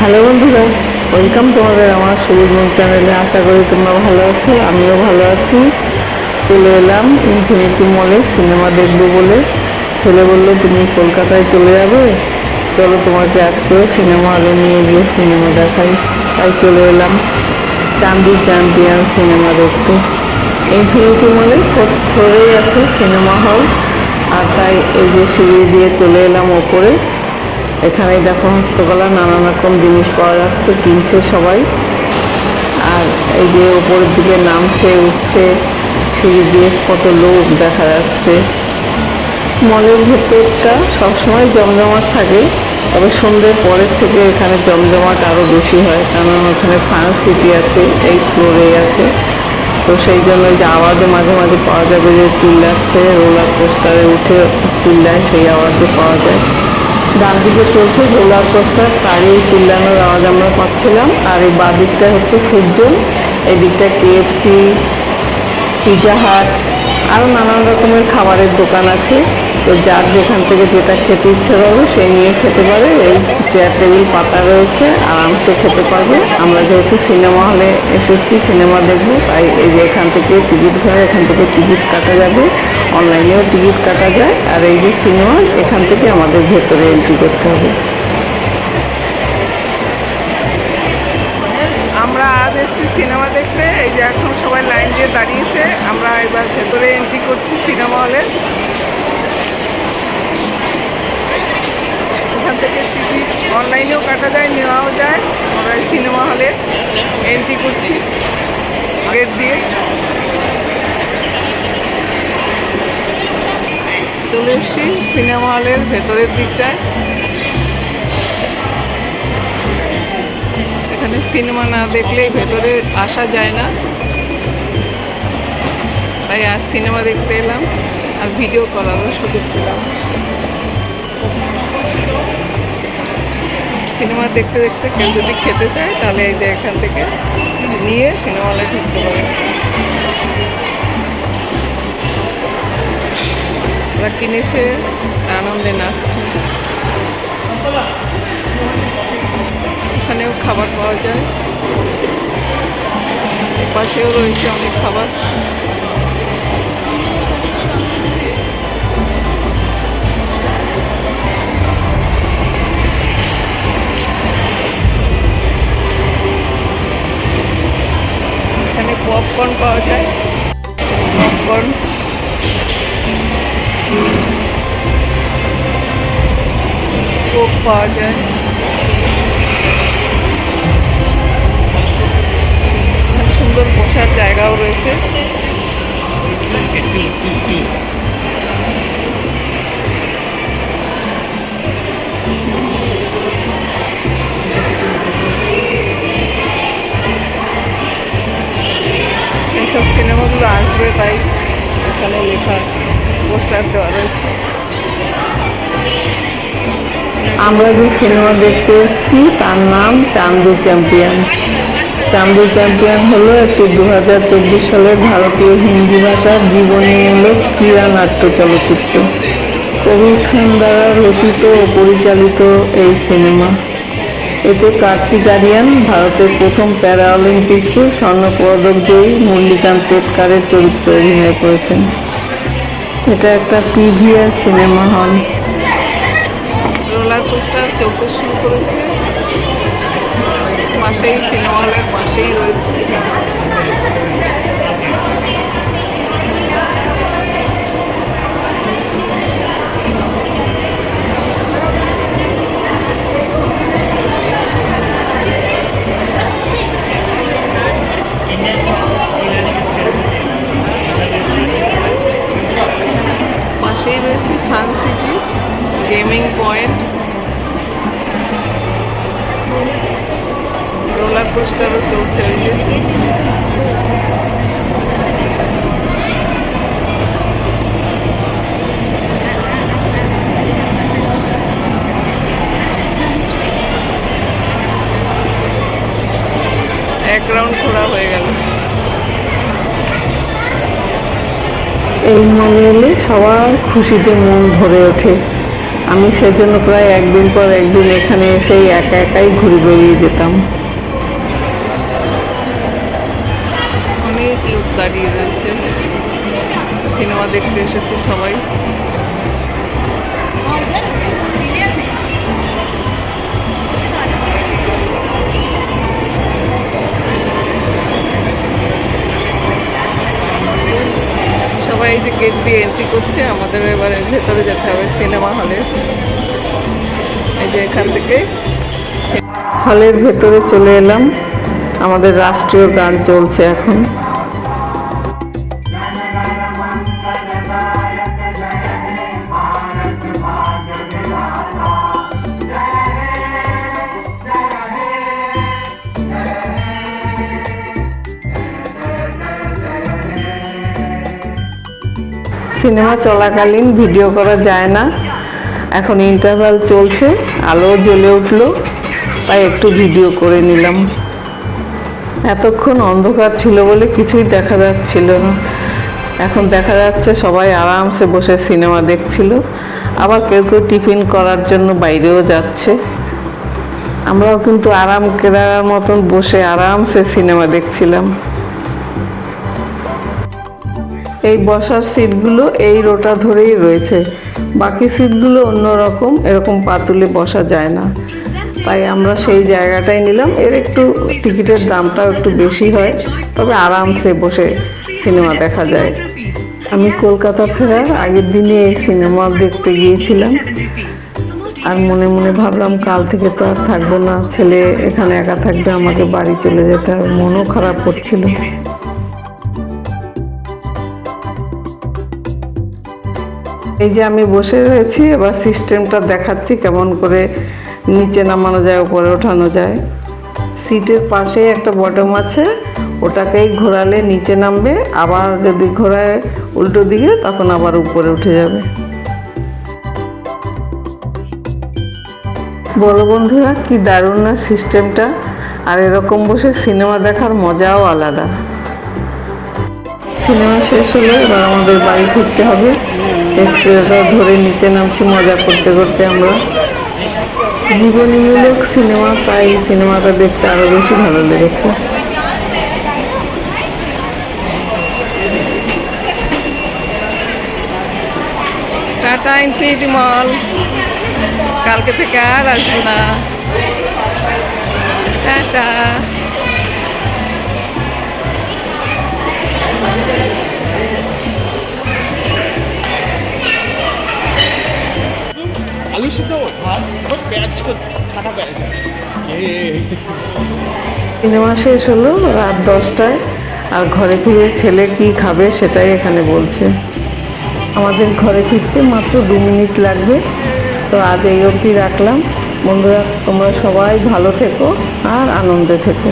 Hello বন্ধুরা welcome তোমাদের আমার সবুজ মন চ্যানেলে আশা করি তোমরা ভালো আছো, আমিও ভালো আছি। চলে এলাম ইনফিনিটি মলে সিনেমা দেখব বলে। ছেলে বলল, তুমি কলকাতায় চলে যাবে? চলো তোমাকে আজকেও সিনেমা হলে নিয়ে গিয়ে সিনেমা দেখাই। তাই চলে এলাম চান্দি চ্যাম্পিয়ন সিনেমা দেখতে। ইনফিনিটি মলে ফোরেই আছে সিনেমা হল আর তাই এই যে সিঁড়ি দিয়ে চলে এলাম ওপরে। এখানে দেখো হস্তকলা, নানান রকম জিনিস পাওয়া যাচ্ছে, কিনছে সবাই। আর এই যে ওপরের দিকে নামছে, উঠছে, সিঁড়ি দিয়ে কত লোক দেখা যাচ্ছে। মলের ভেতরটা সবসময় জমজমাট থাকে, তবে সন্ধ্যের পরের থেকে এখানে জমজমাট আরও বেশি হয়, কারণ ওখানে ফার্ম সিটি আছে, এই ফ্লোরে আছে। তো সেই জন্য যে আওয়াজে মাঝে মাঝে পাওয়া যাবে যে চিল্লাচ্ছে, রোলার কোস্টারে উঠে চিল্লায়, সেই আওয়াজে পাওয়া যায়। ডান দিকে চলছে রোলার কোস্টার তারই চিল্লানোর আওয়াজ আমরা পাচ্ছিলাম। আর এই বাঁদিকটা হচ্ছে খুবজন এদিকটা দিকটা কেএফসি পিজা হাট আরও নানান রকমের খাবারের দোকান আছে। তো যার যেখান থেকে যেটা খেতে ইচ্ছে করবে সেই নিয়ে খেতে পারে। এই চেয়ার টেবিল পাতা রয়েছে, আরামসে খেতে পারবে। আমরা যেহেতু সিনেমা হলে এসেছি সিনেমা দেখব, তাই এই যে এখান থেকে টিকিট ঘরে এখান থেকে টিকিট কাটা যাবে। অনলাইনেও টিকিট কাটা যায়। আর এই যে সিনেমা এখান থেকে আমাদের ভেতরে এন্ট্রি করতে হবে। আমরা আজ এসেছি সিনেমা দেখতে। এই যে এখন সবাই লাইন দিয়ে দাঁড়িয়েছে। আমরা এবার ভেতরে এন্ট্রি করছি সিনেমা হলে থেকে টিকিট অনলাইনেও কাটা যায়, নেওয়াও যায়। আমরা সিনেমা হলে এন্ট্রি করছি গেট দিয়ে। চলে এসেছি সিনেমা হলের ভেতরের দিকটায়। এখানে সিনেমা না দেখলেই ভেতরে আসা যায় না। তাই আর সিনেমা দেখতে এলাম, আর ভিডিও করারও সুযোগ পেলাম। সিনেমা দেখতে দেখতে কেউ যদি খেতে চায়, তাহলে এই যে এখান থেকে নিয়ে সিনেমা হলে ঢুকতে পারে। ওরা কিনেছে, আনন্দে নাচছে। এখানেও খাবার পাওয়া যায়। পাশেও রয়েছে অনেক খাবার। কোক পাওয়া যায় সুন্দর বসার জায়গাও রয়েছে। এইসব সিনেমাগুলো আসবে, তাই এখানে লেখা পোস্টার দেওয়া রয়েছে। আমরা যে সিনেমা দেখতে এসেছি, তার নাম চান্দু চ্যাম্পিয়ন। চান্দু চ্যাম্পিয়ন হলো একটি দু হাজার চব্বিশ সালের ভারতীয় হিন্দি ভাষার জীবনীমূলক ক্রীড়া নাট্য চলচ্চিত্র। কবির খান দ্বারা রচিত ও পরিচালিত এই সিনেমা। এতে কার্তিক আরিয়ান ভারতের প্রথম প্যারা অলিম্পিক্সে স্বর্ণপদক জয়ী মল্লিকান্ত পেটকারের চরিত্রে অভিনয় করেছেন। এটা একটা PVR cinema hall. Roller coaster চলতে শুরু করেছে। পাশেই সিনেমা হলের পাশেই রয়েছে। পাশেই Khan city gaming point roller কোস্টারও চলছে ওই যে। এই মলে এলে সবার খুশিতে মন ভরে ওঠে। আমি সেজন্য প্রায় একদিন পর একদিন এখানে এসেই একা একাই ঘুরে বেরিয়ে যেতাম। অনেক লোক দাঁড়িয়ে রয়েছে। সিনেমা দেখতে এসেছে সবাই। গেট দিয়ে এন্ট্রি করছে, আমাদের এবারে ভেতরে যেতে হবে, সিনেমা হলে। এই যে এখান থেকে। হলের ভেতরে চলে এলাম। আমাদের রাষ্ট্রীয় গান চলছে এখন। সিনেমা চলাকালীন ভিডিও করা যায় না। এখন ইন্টারভাল চলছে আলো জ্বলে উঠল, তাই একটু ভিডিও করে নিলাম। এতক্ষণ অন্ধকার ছিল বলে কিছুই দেখা যাচ্ছিল না। এখন দেখা যাচ্ছে সবাই আরামসে বসে সিনেমা দেখছিল। আবার কেউ কেউ টিফিন করার জন্য বাইরেও যাচ্ছে। আমরাও কিন্তু আরাম কেরার মতন বসে আরামসে সিনেমা দেখছিলাম। এই বসার সিটগুলো এই রোটা ধরেই রয়েছে। বাকি সিটগুলো অন্যরকম, এরকম পাতুলে বসা যায় না। তাই আমরা সেই জায়গাটাই নিলাম। এর একটু টিকিটের দামটাও একটু বেশি হয়, তবে আরামসে বসে সিনেমা দেখা যায়। আমি কলকাতা ফেরার আগের দিনে এই সিনেমা দেখতে গিয়েছিলাম। আর মনে মনে ভাবলাম, কাল থেকে তো আর থাকব না। ছেলে এখানে একা থাকবে, আমাকে বাড়ি চলে যেতে হবে। মনও খারাপ করছিল। এই যে আমি বসে রয়েছি, এবার সিস্টেমটা দেখাচ্ছি কেমন করে নিচে নামানো যায়, উপরে ওঠানো যায়। সিটের পাশে একটা বটম আছে, ওটাকেই ঘোরালে নিচে নামবে, আবার যদি ঘোরায় উল্টো দিকে, তখন আবার উপরে উঠে যাবে। বলো বন্ধুরা, কি দারুণ না সিস্টেমটা আর এরকম বসে সিনেমা দেখার মজাও আলাদা। সিনেমা শেষ হলে এবার আমাদের বাড়ি ফিরতে হবে। এক্সপ্রেসটা ধরে নিচে নামছি, মজা করতে করতে আমরা। জীবনীমূলক সিনেমা তাই সিনেমাটা দেখতে আরও বেশি ভালো লেগেছে। Tata infinity mall. কালকে থেকে আর আসব না। টাটা। সিনেমা শেষ হলো, রাত দশটায়। আর ঘরে ফিরে ছেলে কি খাবে সেটাই এখানে বলছে। আমাদের ঘরে ফিরতে মাত্র দু মিনিট লাগবে, তো আজ এই অবধি রাখলাম। বন্ধুরা, তোমরা সবাই ভালো থেকো আর আনন্দে থেকো।